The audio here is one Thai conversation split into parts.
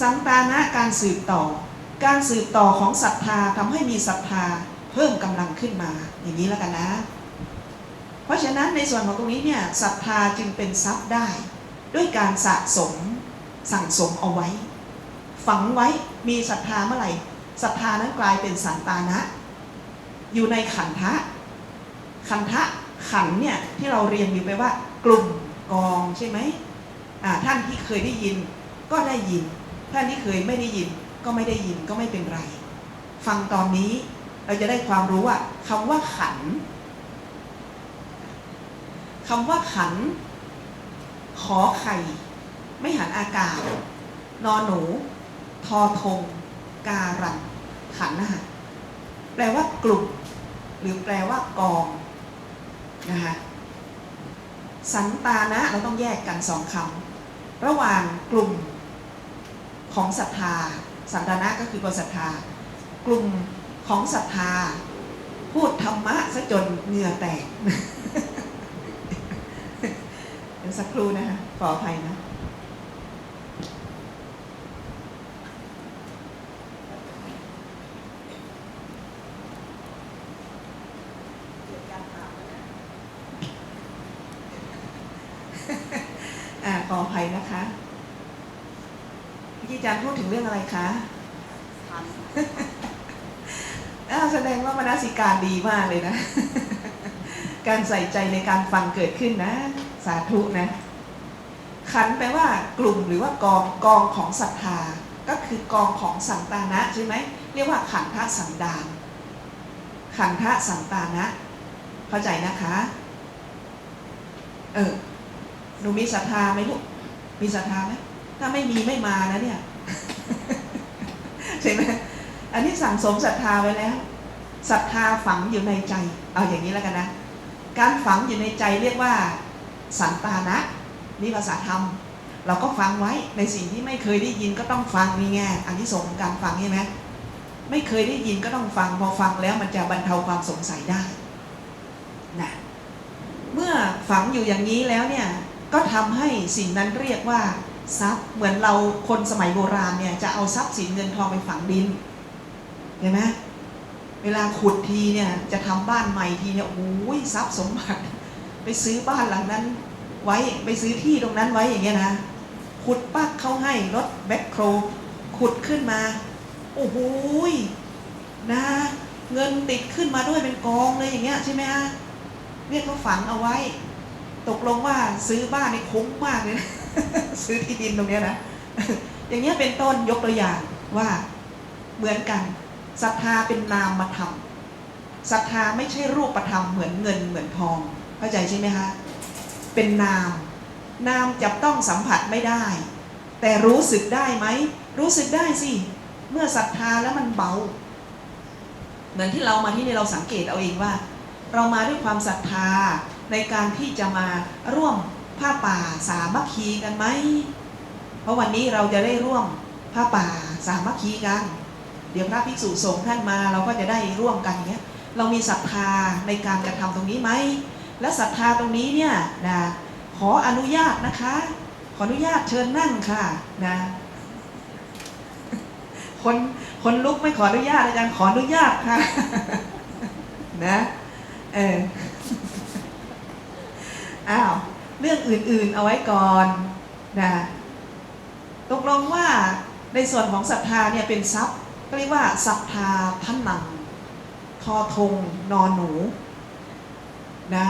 สันตานะการสืบต่อ การสืบต่อของศรัทธาทำให้มีศรัทธาเพิ่มกำลังขึ้นมา อย่างนี้แล้วกันนะ เพราะฉะนั้นในส่วนของตรงนี้เนี่ยศรัทธาจึงเป็นทรัพย์ได้ ด้วยการสะสมสั่งสมเอาไว้ ฝังไว้มีศรัทธาเมื่อไหร่ศรัทธานั้นกลายเป็นสันตานะ อยู่ในขันธะขันธะขันเนี่ยที่เราเรียนอยู่ไปว่ากลุ่มกองใช่ไหม ท่านที่เคยได้ยินก็ได้ยิน ท่านที่เคยไม่ได้ยินก็ไม่ได้ยินก็ไม่เป็นไร ฟังตอนนี้เราจะได้ความรู้ว่าคำว่าขันคำว่าขัน ขอไข่ ไม่หันอากาศ นอนหนู ทอทง การัน ขันนะคะแปลว่ากลุ่ม หรือแปลว่ากอง นะคะ สันตานะ เราต้องแยกกันสองคำ ระหว่างกลุ่มของศรัทธาสันตานะก็คือคนศรัทธา กลุ่มของศรัทธา พูดธรรมะซะจนเหงื่อแตกเดี๋ยวสักครู่นะคะขออภัยนะ อ่าขออภัยนะคะพี่อาจารย์พูดถึ งเรื่องอะไรคะอ่าแสดงว่ามนสิการดีมากเลยนะ การใส่ใจในการฟังเกิดขึ้นนะ สาธุนะ ขันแปลว่ากลุ่มหรือว่ากองกองของศรัทธา ก็คือกองของสันตานะใช่ไหมเรียกว่าขันธสันดาน ขันธสันตานะ เข้าใจนะคะ เออหนูมีศรัทธาไหมลูกมีศรัทธาไหมถ้าไม่มีไม่มานะเนี่ยใช่ไหมอันนี้สั่งสมศรัทธาไว้แล้วศรัทธาฝังอยู่ในใจ เอาอย่างนี้แล้วกันนะ การฝังอยู่ในใจเรียกว่า สันตานะนี่ภาษาธรรม เราก็ฟังไว้ในสิ่งที่ไม่เคยได้ยินก็ต้องฟังนี่ไงอันที่ส่งการฟังใช่ไหมไม่เคยได้ยินก็ต้องฟังพอฟังแล้วมันจะบรรเทาความสงสัยได้นะเมื่อฝังอยู่อย่างนี้แล้วเนี่ยก็ทำให้สิ่งนั้นเรียกว่า ทรัพย์เหมือนเราคนสมัยโบราณเนี่ยจะเอาทรัพย์สินเงินทองไปฝังดินเห็นไหมเวลาขุดทีเนี่ยจะทำบ้านใหม่ทีเนี่ยโอ้ยทรัพย์สมบัติ ไปซื้อบ้านหลังนั้น ไว้ไปซื้อที่ตรงนั้นไว้อย่างเงี้ยนะขุดปักเขาให้รถแบ็คโครขุดขึ้นมาโอ้โหยนะเงินติดขึ้นมาด้วยเป็นกองเลยอย่างเงี้ยใช่ไหมฮะเรียกว่าฝังเอาไว้ ตกลงว่าซื้อบ้านนี่คุ้มมากเลยนะ ซื้อที่ดินตรงนี้นะ อย่างเงี้ยเป็นต้นยกตัวอย่างว่าเหมือนกันศรัทธาเป็นนามธรรมศรัทธาไม่ใช่รูปธรรมเหมือนเงินเหมือนทอง เข้าใจใช่ไหมคะเป็นนาม นามจับต้องสัมผัสไม่ได้ แต่รู้สึกได้ไหม รู้สึกได้สิ เมื่อศรัทธาแล้วมันเบา เหมือนที่เรามาที่นี่เราสังเกตเอาเองว่า เรามาด้วยความศรัทธาในการที่จะมาร่วม ผ้าป่าสามัคคีกันไหม เพราะวันนี้เราจะได้ร่วมผ้าป่าสามัคคีกัน เดี๋ยวพระภิกษุสงฆ์ท่านมาเราก็จะได้ร่วมกันอย่างเงี้ย เรามีศรัทธาในการกระทำตรงนี้ไหม และศรัทธาตรงนี้เนี่ยนะขออนุญาตนะคะ ขออนุญาตเชิญนั่งค่ะนะคนคนลุกไม่ขออนุญาตอาจารย์ขออนุญาตค่ะนะเอออ้าว เรื่องอื่นๆเอาไว้ก่อนนะตกลงว่าในส่วนของศรัทธาเนี่ยเป็นทรัพย์ก็เรียกว่าศรัทธาท่านนังทอทงนอนหนูนะ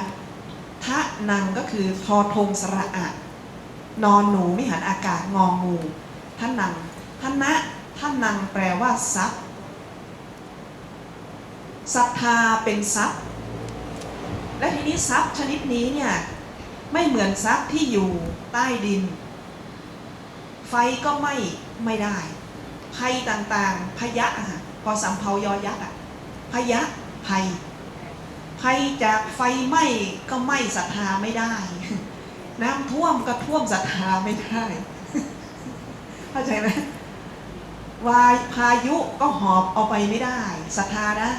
ทะนังก็คือทอทงสระอะนอนหนูไม่หันอากาศงองูท่านนังท่านนะท่านนังแปลว่าทรัพย์ศรัทธาเป็นทรัพย์ และทีนี้ทรัพย์ชนิดนี้เนี่ย ไม่เหมือนทรัพย์ที่อยู่ใต้ดิน ไฟก็ไม่ไม่ได้ ภัยต่างๆ พยะอะพอสำเพายอยักษ์อะพยะภัย ภัยจากไฟไหม้ก็ไหม้ศรัทธาไม่ได้ น้ำท่วมก็ท่วมศรัทธาไม่ได้เข้าใจไหมวายพายุก็หอบเอาไปไม่ได้ศรัทธานะ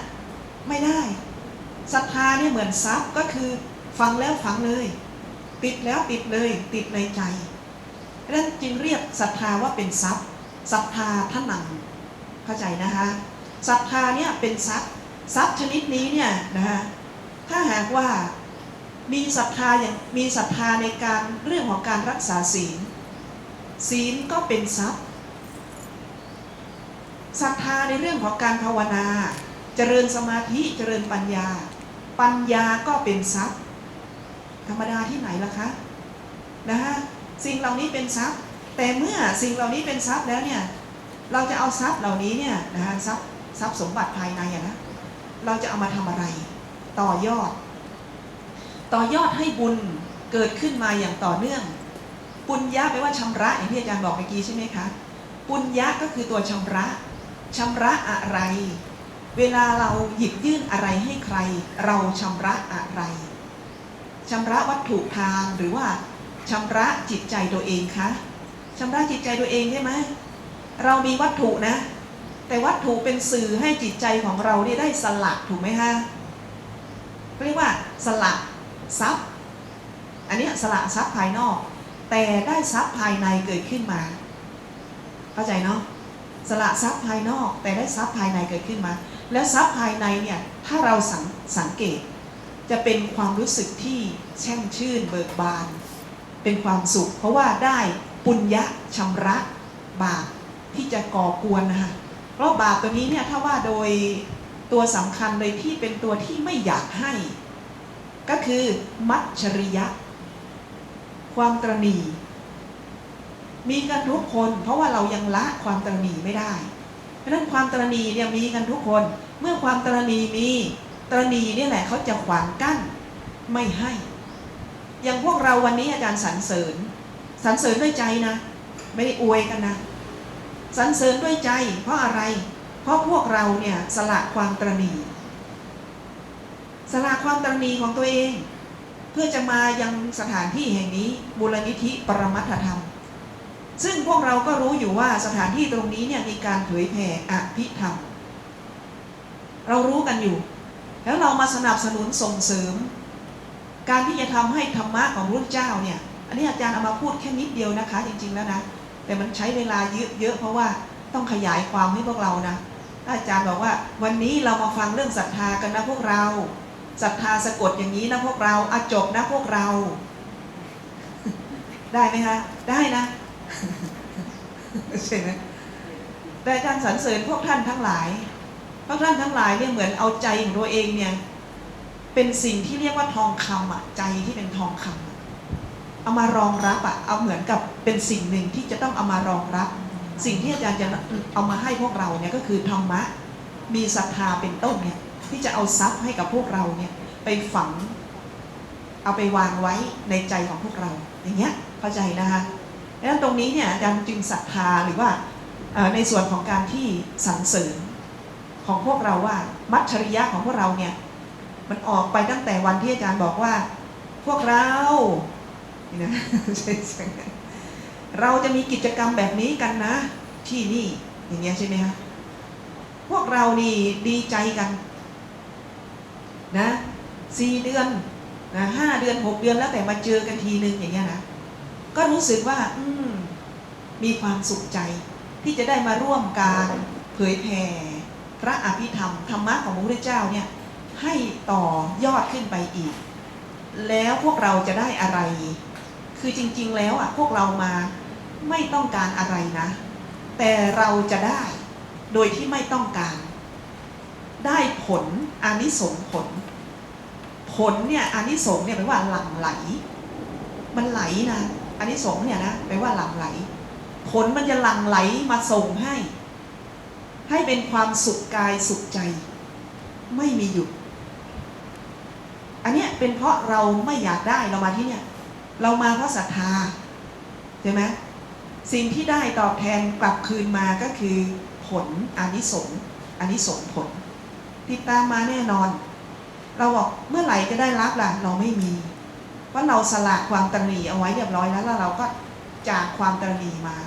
ไม่ได้ศรัทธาเนี่ยเหมือนทรัพย์ก็คือฟังแล้วฟังเลย ติดแล้วติดเลยติดในใจดังนั้นจึงเรียกศรัทธาว่าเป็นทรัพย์ศรัทธาท่านังเข้าใจนะคะศรัทธาเนี่ยเป็นทรัพย์ทรัพย์ชนิดนี้เนี่ยนะคะถ้าหากว่ามีศรัทธาอย่างมีศรัทธาในการเรื่องของการรักษาศีล ศีลก็เป็นทรัพย์ศรัทธาในเรื่องของการภาวนา เจริญสมาธิเจริญปัญญา ปัญญาก็เป็นทรัพย์ ธรรมดาที่ไหนล่ะคะนะฮะสิ่งเหล่านี้เป็นทรัพย์ แต่เมื่อสิ่งเหล่านี้เป็นทรัพย์แล้วเนี่ยเราจะเอาทรัพย์เหล่านี้เนี่ยนะฮะทรัพย์ทรัพย์สมบัติภายในอะนะเราจะเอามาทำอะไร ต่อยอด ต่อยอดให้บุญเกิดขึ้นมาอย่างต่อเนื่อง ปุญญะแปลว่าชำระอย่างที่อาจารย์บอกเมื่อกี้ใช่ไหมคะปุญญะก็คือตัวชำระชำระอะไร เวลาเราหยิบยื่นอะไรให้ใคร เราชำระอะไร ชำระวัตถุทางหรือว่าชำระจิตใจตัวเองคะชำระจิตใจตัวเองใช่ไหมเรามีวัตถุนะ แต่วัตถุเป็นสื่อให้จิตใจของเราเนี่ยได้สละถูกไหมฮะเรียกว่าสละทรัพย์ อันนี้สละทรัพย์ภายนอก แต่ได้ทรัพย์ภายในเกิดขึ้นมา เข้าใจเนาะสละทรัพย์ภายนอก แต่ได้ทรัพย์ภายในเกิดขึ้นมา แล้วทรัพย์ภายในเนี่ยถ้าเราสังสังเกต จะเป็นความรู้สึกที่แช่มชื่นเบิกบาน เป็นความสุข เพราะว่าได้ปุญญะชำระบาปที่จะก่อกวนนะคะเพราะบาปตัวนี้เนี่ยถ้าว่าโดยตัวสำคัญเลยที่เป็นตัวที่ไม่อยากให้ ก็คือมัจฉริยะ ความตรณีมีกันทุกคน เพราะว่าเรายังละความตรณีไม่ได้ เพราะฉะนั้นความตรณีเนี่ยมีกันทุกคน เมื่อความตรณีมี ตรณีนี่แหละเขาจะขวางกั้นไม่ให้ อย่างพวกเราวันนี้อาจารย์สรรเสริญสรรเสริญด้วยใจนะ ไม่ได้อวยกันนะสรรเสริญด้วยใจ เพราะอะไร เพราะพวกเราเนี่ยสละความตรณีสละความตรณีของตัวเอง เพื่อจะมายังสถานที่แห่งนี้มูลนิธิปรมัตถธรรม ซึ่งพวกเราก็รู้อยู่ว่าสถานที่ตรงนี้เนี่ยมีการเผยแผ่อภิธรรม เรารู้กันอยู่ แล้วเรามาสนับสนุนส่งเสริม การที่จะทำให้ธรรมะของพระเจ้าเนี่ย อันนี้อาจารย์เอามาพูดแค่นิดเดียวนะคะ จริง ๆแล้วนะ แต่มันใช้เวลาเยอะๆเพราะว่าต้องขยายความให้พวกเรานะอาจารย์บอกว่า วันนี้เรามาฟังเรื่องศรัทธากันนะพวกเราศรัทธาสะกดอย่างนี้นะพวกเราอาจบนะพวกเรา ได้ไหมคะได้นะใช่ไหมแต่อาจารย์สรรเสริญพวกท่านทั้งหลาย พวกท่านทั้งหลายเนี่ยเหมือนเอาใจของตัวเองเนี่ย เป็นสิ่งที่เรียกว่าทองคำอะใจที่เป็นทองคำเอามารองรับอะเอาเหมือนกับเป็นสิ่งหนึ่งที่จะต้องเอามารองรับ สิ่งที่อาจารย์จะเอามาให้พวกเราเนี่ยก็คือธรรมะ มีศรัทธาเป็นต้นเนี่ยที่จะเอาทรัพย์ให้กับพวกเราเนี่ยไปฝัง เอาไปวางไว้ในใจของพวกเรา อย่างเงี้ยเข้าใจนะคะดังนั้นตรงนี้เนี่ยอาจารย์จึงศรัทธาหรือว่าในส่วนของการที่สรรเสริญ ของพวกเราว่า มัจฉริยะของพวกเราเนี่ย มันออกไปตั้งแต่วันที่อาจารย์บอกว่า พวกเรานี่นะเราจะมีกิจกรรมแบบนี้กันนะ ที่นี่อย่างเงี้ยใช่ไหมคะพวกเรานี่ดีใจกันนะสี่เดือนนะห้าเดือนหกเดือนแล้วแต่มาเจอกันทีนึงอย่างเงี้ยนะก็รู้สึกว่า อืมมีความสุขใจที่จะได้มาร่วมการเผยแผ่ พระอภิธรรมธรรมะของพระพุทธเจ้าเนี่ยให้ต่อยอดขึ้นไปอีก แล้วพวกเราจะได้อะไร คือจริงๆแล้วอะพวกเรามาไม่ต้องการอะไรนะ แต่เราจะได้โดยที่ไม่ต้องการ ได้ผลอานิสงผล ผลเนี่ยอานิสงเนี่ยแปลว่าหลั่งไหล มันไหลนะอานิสงเนี่ยนะแปลว่าหลั่งไหล ผลมันจะหลั่งไหลมาส่งให้ ให้เป็นความสุขกายสุขใจ ไม่มีหยุด อันเนี้ยเป็นเพราะเราไม่อยากได้เรามาที่เนี่ย เรามาเพราะศรัทธาใช่ไหมสิ่งที่ได้ตอบแทนกลับคืนมาก็คือผลอานิสงส์อานิสงส์ผล ติดตามมาแน่นอน เราบอกเมื่อไหร่จะได้รับล่ะ เราไม่มี เพราะเราสละความตรณีเอาไว้เรียบร้อยแล้วแล้วเราก็จากความตรณีมา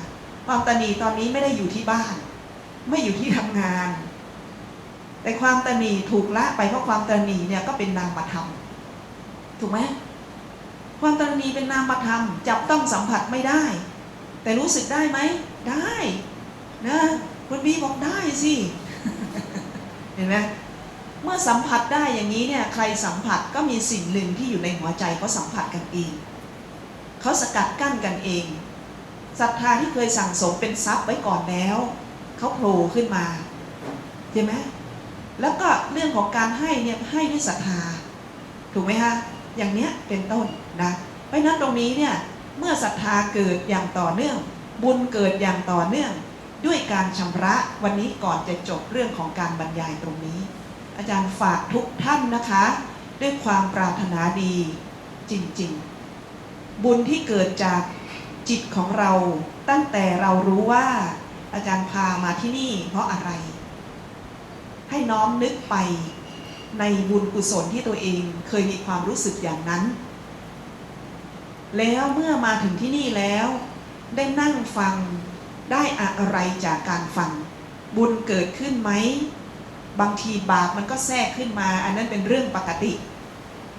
ความตรณีตอนนี้ไม่ได้อยู่ที่บ้าน ไม่อยู่ที่ทำงาน แต่ความตรณีถูกละไปเพราะความตรณีเนี่ยก็เป็นนามธรรมถูกไหมความตรณีเป็นนามธรรมจับต้องสัมผัสไม่ได้ แต่รู้สึกได้ไหมได้นะคุณบีบอกได้สิเห็นไหมเมื่อสัมผัสได้อย่างนี้เนี่ยใครสัมผัสก็มีสิ่งหนึ่งที่อยู่ในหัวใจเขาสัมผัสกันเองเขาสกัดกั้นกันเองศรัทธาที่เคยสั่งสมเป็นทรัพย์ไว้ก่อนแล้ว เขาโผล่ขึ้นมาเห็นไหมแล้วก็เรื่องของการให้เนี่ยให้ด้วยศรัทธาถูกไหมฮะอย่างเนี้ยเป็นต้นนะเพราะฉะนั้นตรงนี้เนี่ยเมื่อศรัทธาเกิดอย่างต่อเนื่อง บุญเกิดอย่างต่อเนื่อง ด้วยการชำระวันนี้ก่อนจะจบเรื่องของการบรรยายตรงนี้ อาจารย์ฝากทุกท่านนะคะ ด้วยความปรารถนาดีจริงๆ บุญที่เกิดจากจิตของเราตั้งแต่เรารู้ว่า อาจารย์พามาที่นี่เพราะอะไร ให้น้อมนึกไปในบุญกุศลที่ตัวเองเคยมีความรู้สึกอย่างนั้น แล้วเมื่อมาถึงที่นี่แล้ว ได้นั่งฟังได้อะไรจากการฟัง บุญเกิดขึ้นไหม บางทีบาปมันก็แทรกขึ้นมา อันนั้นเป็นเรื่องปกติ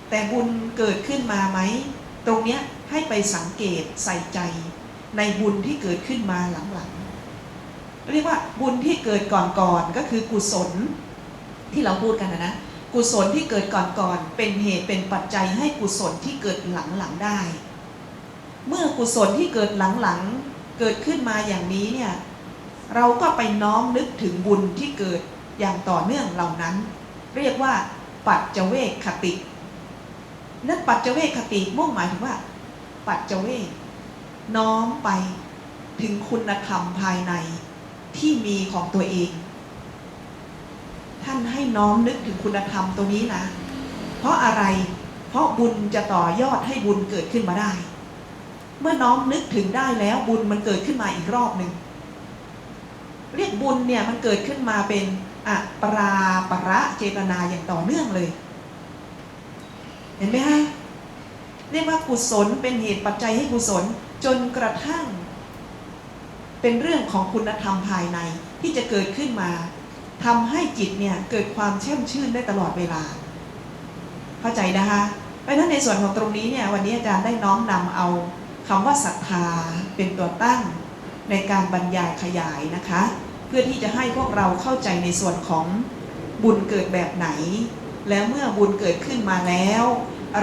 แต่บุญเกิดขึ้นมาไหม ตรงเนี้ยให้ไปสังเกตใส่ใจในบุญที่เกิดขึ้นมาหลังๆ เรียกว่าบุญที่เกิดก่อนๆก็คือกุศลที่เราพูดกันนะนะกุศลที่เกิดก่อนๆเป็นเหตุเป็นปัจจัยให้กุศลที่เกิดหลังๆได้ เมื่อกุศลที่เกิดหลังๆเกิดขึ้นมาอย่างนี้เนี่ยเราก็ไปน้อมนึกถึงบุญที่เกิดอย่างต่อเนื่องเหล่านั้น เรียกว่า ปัจเจเวคคตินั่นปัจเจเวคคติมุ่งหมายถึงว่า ปัจเจเวน้อมไปถึงคุณธรรมภายใน ที่มีของตัวเอง ท่านให้น้อมนึกถึงคุณธรรมตัวนี้นะ เพราะอะไร เพราะบุญจะต่อยอดให้บุญเกิดขึ้นมาได้ เมื่อน้อมนึกถึงได้แล้วบุญมันเกิดขึ้นมาอีกรอบหนึ่งเรียกบุญเนี่ยมันเกิดขึ้นมาเป็นอะปราประเจตนาอย่างต่อเนื่องเลย เห็นไหมฮะเรียกว่ากุศลเป็นเหตุปัจจัยให้กุศลจนกระทั่ง เป็นเรื่องของคุณธรรมภายในที่จะเกิดขึ้นมาทำให้จิตเนี่ยเกิดความแช่มชื่นได้ตลอดเวลา เข้าใจนะคะเพราะฉะนั้นในส่วนของตรงนี้เนี่ยวันนี้อาจารย์ได้น้อมนำเอาคำว่าศรัทธาเป็นตัวตั้งในการบรรยายขยายนะคะ เพื่อที่จะให้พวกเราเข้าใจในส่วนของบุญเกิดแบบไหน แล้วเมื่อบุญเกิดขึ้นมาแล้ว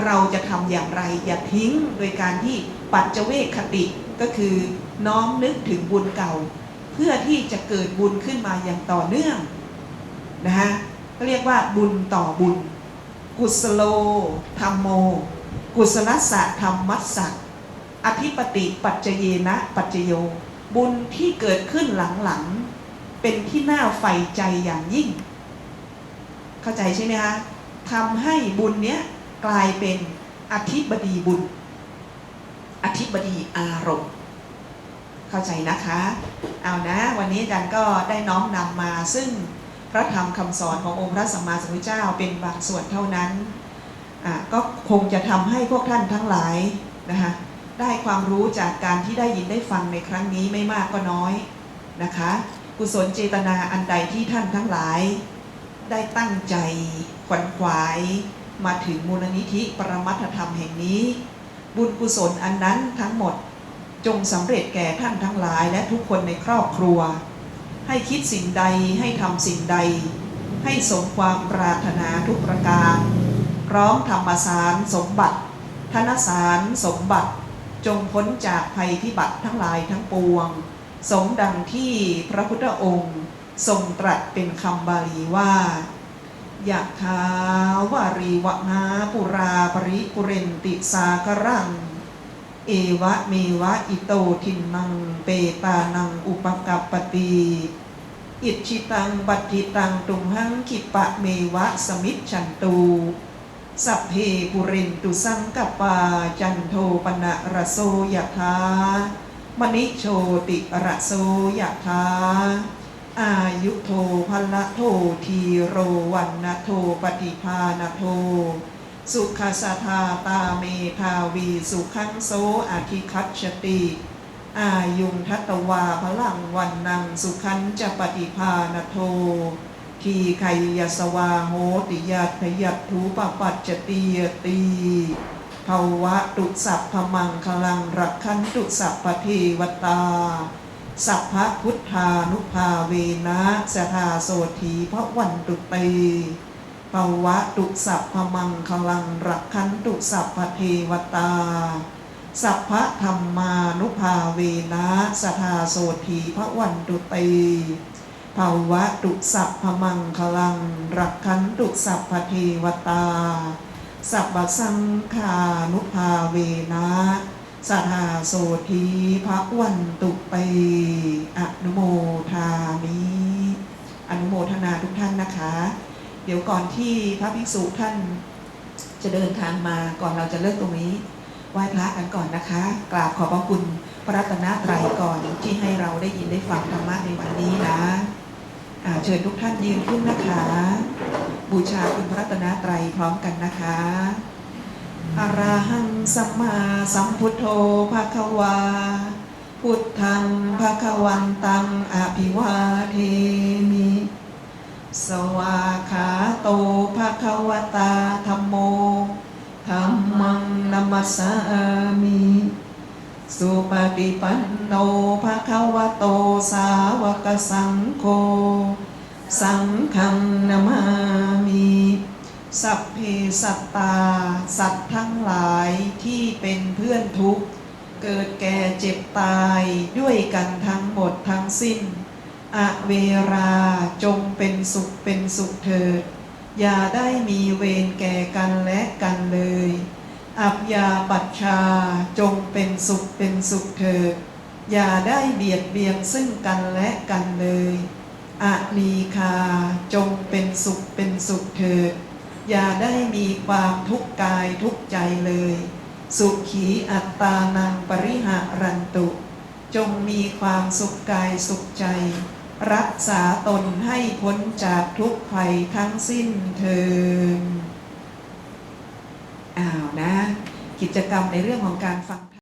เราจะทำอย่างไรอย่าทิ้งโดยการที่ปัจเจเวคคติก็คือ น้อมนึกถึงบุญเก่า เพื่อที่จะเกิดบุญขึ้นมาอย่างต่อเนื่องนะฮะก็เรียกว่าบุญต่อบุญ กุสโลธรรมโม กุศลสะธรรมัสสะอธิปติปัจเจเยนะปัจเจโย บุญที่เกิดขึ้นหลังๆ เป็นที่น่าใฝ่ใจอย่างยิ่ง เข้าใจใช่ไหมคะทำให้บุญเนี้ยกลายเป็นอธิบดีบุญ อธิบดีอารมณ์ เข้าใจนะคะ เอานะวันนี้อาจารย์ก็ได้น้อมนำมา ซึ่งพระธรรมคำสอนขององค์พระสัมมาสัมพุทธเจ้าเป็นบางส่วนเท่านั้นอะก็คงจะทำให้พวกท่านทั้งหลายนะคะได้ความรู้จากการที่ได้ยินได้ฟังในครั้งนี้ไม่มากก็น้อยนะคะ กุศลเจตนาอันใดที่ท่านทั้งหลาย ได้ตั้งใจขวัญขวาย มาถึงมูลนิธิปรมัตธรรมแห่งนี้ บุญกุศลอันนั้นทั้งหมด จงสำเร็จแก่ท่านทั้งหลายและทุกคนในครอบครัว ให้คิดสิ่งใดให้ทำสิ่งใด ให้สมความปรารถนาทุกประการ พร้อมธรรมสารสมบัติ ธนสารสมบัติ จงพ้นจากภัยพิบัติทั้งหลายทั้งปวง สมดังที่พระพุทธองค์ทรงตรัสเป็นคำบาลีว่ายะทาวารีวะนาปุราปริปุเรนติสากรัง เอวะเมวะอิโตทินนังเปตานังอุปกัปปติอิชิตังบัติตังตุมหังคิปะเมวะสมิจฉันตูสัพเพปุเรนตุสังกปาจันโทปนะระโสยะทามณิโชติระโสยะทาอายุโทภละโททีโรวันนะโทปฏิภาณโท สุขสทาตาเมทาวีสุขังโสอธิคัตชติอายุงทัตวาพลังวันนังสุขันจะปฏิภาณโท ทีไคยสวาโหติยัตยัตถูปปัจจติยตีภาวะตุสัพพมังคลังรักขันตุสัพพเทวตา สัพพพุทธานุภาเวนะสทาโสธีพระวันตุเต ภาวะตุสัพพมังคลังรักขันตุสัพพเทวตา สัพพะธรรมานุภาเวนะสทาโสธีพระวันตุเตภาวะตุสัพพมังคลังรักขันตุสัพพเทวตา สัพพสังฆานุภาเวนะสทาโสธีพระวันตุเตอนุโมทามิอนุโมทนาทุกท่านนะคะ เดี๋ยวก่อนที่พระภิกษุท่านจะเดินทางมาก่อนเราจะเลิกตรงนี้ไหว้พระกันก่อนนะคะ กราบขอบพระคุณพระรัตนตรัยก่อนที่ให้เราได้ยินได้ฟังธรรมะในวันนี้นะเชิญทุกท่านยืนขึ้นนะคะ บูชาคุณพระรัตนตรัยพร้อมกันนะคะอราหังสัมมาสัมพุทโธภะคะวา พุทธังภะคะวันตังอภิวาเทมิ สวาขาโตภะคะวตาธัมโมธัมมังนัมัสสามิสุปฏิปันโนภะคะวะโตสาวกสังโฆสังฆังนามามิสัพเพสัตตา สัตว์ทั้งหลายที่เป็นเพื่อนทุกข์ เกิดแก่เจ็บตายด้วยกันทั้งหมดทั้งสิ้น อเวราจงเป็นสุขเป็นสุขเถิด อย่าได้มีเวรแก่กันและกันเลย อัพยาปัชชาจงเป็นสุขเป็นสุขเถิด อย่าได้เบียดเบียนซึ่งกันและกันเลยอะนีคาจงเป็นสุขเป็นสุขเถิด อย่าได้มีความทุกข์กายทุกข์ใจเลย สุขีอัตตานังปริหารันตุ จงมีความสุขกายสุขใจ รักษาตนให้พ้นจากทุกภัยทั้งสิ้นเทินอ้าวนะ กิจกรรมในเรื่องของการฟัง